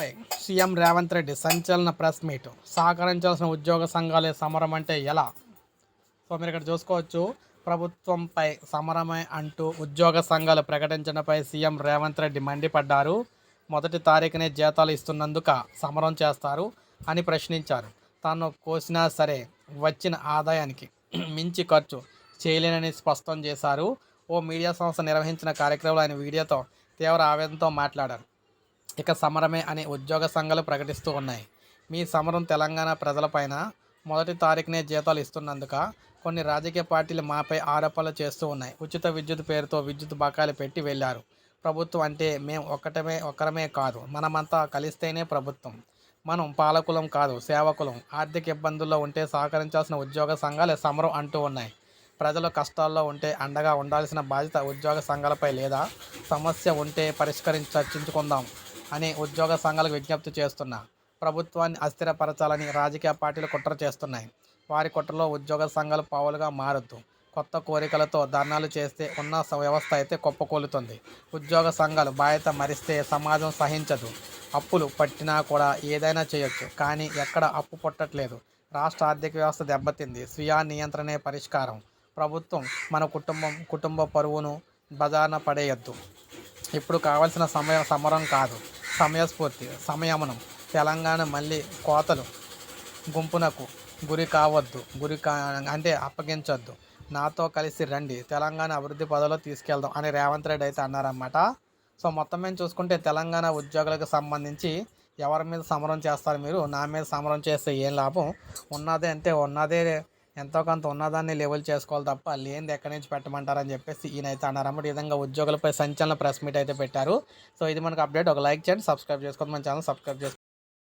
పై CM Revanth Reddy సంచలన press meet. సహకరించాల్సిన ఉద్యోగ సంఘాలే సమరం అంటే ఎలా? సో మీరు ఇక్కడ చూసుకోవచ్చు. ప్రభుత్వంపై సమరమే అంటూ ఉద్యోగ సంఘాలు ప్రకటించడంపై సీఎం రేవంత్ రెడ్డి మండిపడ్డారు. మొదటి తారీఖునే జీతాలు ఇస్తున్నందుక సమరం చేస్తారు అని ప్రశ్నించారు. తాను కోసినా సరే వచ్చిన ఆదాయానికి మించి ఖర్చు చేయలేనని స్పష్టం చేశారు. ఓ మీడియా సంస్థ నిర్వహించిన కార్యక్రమంలో ఆయన వీడియోతో తీవ్ర ఆవేదనతో మాట్లాడారు. ఇక సమరమే అని ఉద్యోగ సంఘాలు ప్రకటిస్తూ ఉన్నాయి. మీ సమరం తెలంగాణ ప్రజలపైన మొదటి తారీఖునే జీతాలు ఇస్తున్నందుక కొన్ని రాజకీయ పార్టీలు మాపై ఆరోపణలు చేస్తూ ఉన్నాయి. ఉచిత విద్యుత్ పేరుతో విద్యుత్ బకాయిలు పెట్టి వెళ్ళారు. ప్రభుత్వం అంటే మేము ఒక్కటమే ఒక్కరమే కాదు. మనమంతా కలిస్తేనే ప్రభుత్వం. మనం పాలకులం కాదు సేవకులం. ఆర్థిక ఇబ్బందుల్లో ఉంటే సహకరించాల్సిన ఉద్యోగ సంఘాలు సమరం అంటూ ఉన్నాయి. ప్రజలు కష్టాల్లో ఉంటే అండగా ఉండాల్సిన బాధ్యత ఉద్యోగ సంఘాలపై లేదా? సమస్య ఉంటే పరిష్కరించి చర్చించుకుందాం. అని ఉద్యోగ సంఘాలకు విజ్ఞప్తి చేస్తున్నా ప్రభుత్వాన్ని అస్థిరపరచాలని రాజకీయ పార్టీలు కుట్ర చేస్తున్నాయి. వారి కుట్రలో ఉద్యోగ సంఘాలు పావులుగా మారొద్దు. కొత్త కోరికలతో ధర్నాలు చేస్తే ఉన్న వ్యవస్థ అయితే కుప్పకూలుతుంది. ఉద్యోగ సంఘాలు బాధ్యత మరిస్తే సమాజం సహించదు. అప్పులు పట్టినా కూడా ఏదైనా చేయొచ్చు కానీ ఎక్కడ అప్పు పుట్టట్లేదు. రాష్ట్ర ఆర్థిక వ్యవస్థ దెబ్బతింది. స్వీయ నియంత్రణే పరిష్కారం. ప్రభుత్వం మన కుటుంబం కుటుంబ పరువును బజార్న పడేయద్దు. ఇప్పుడు కావాల్సిన సమయం సమరం కాదు. సమయస్ఫూర్తి సంయమనం తెలంగాణ మళ్ళీ కోతలు. గుంపునకు గురి కావద్దు గురి కా అంటే అప్పగించొద్దు. నాతో కలిసి రండి తెలంగాణ అభివృద్ధి పదవిలో తీసుకెళ్దాం అని రేవంత్ రెడ్డి అయితే అన్నారన్నమాట. సో మొత్తం మేము చూసుకుంటే తెలంగాణ ఉద్యోగులకు సంబంధించి ఎవరి మీద సమరం చేస్తారు మీరు? నా మీద సమరం చేస్తే ఏం లాభం? ఉన్నదే అంటే ఉన్నదే ఎంతో కొంత ఉన్నదాన్ని లెవెల్ చేసుకోవాలి తప్ప లేనిది ఎక్కడి నుంచి పెట్టమంటారని చెప్పేసి ఈయనైతే అన్నారన్నమాట ఈ విధంగా ఉద్యోగులపై సంచలన ప్రెస్ మీట్ అయితే పెట్టారు. సో ఇది మనకు అప్డేట్. ఒక లైక్ చేయండి సబ్స్క్రైబ్ చేసుకోండి. మన ఛానల్ సబ్స్క్రైబ్ చేసుకోండి.